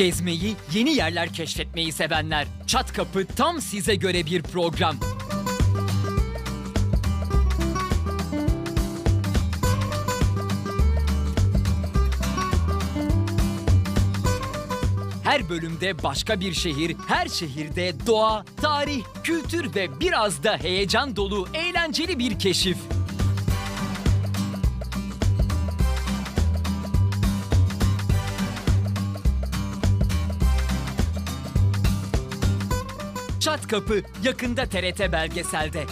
Gezmeyi, yeni yerler keşfetmeyi sevenler. Çat Kapı tam size göre bir program. Her bölümde başka bir şehir, her şehirde doğa, tarih, kültür ve biraz da heyecan dolu eğlenceli bir keşif. Çat Kapı yakında TRT belgeselde.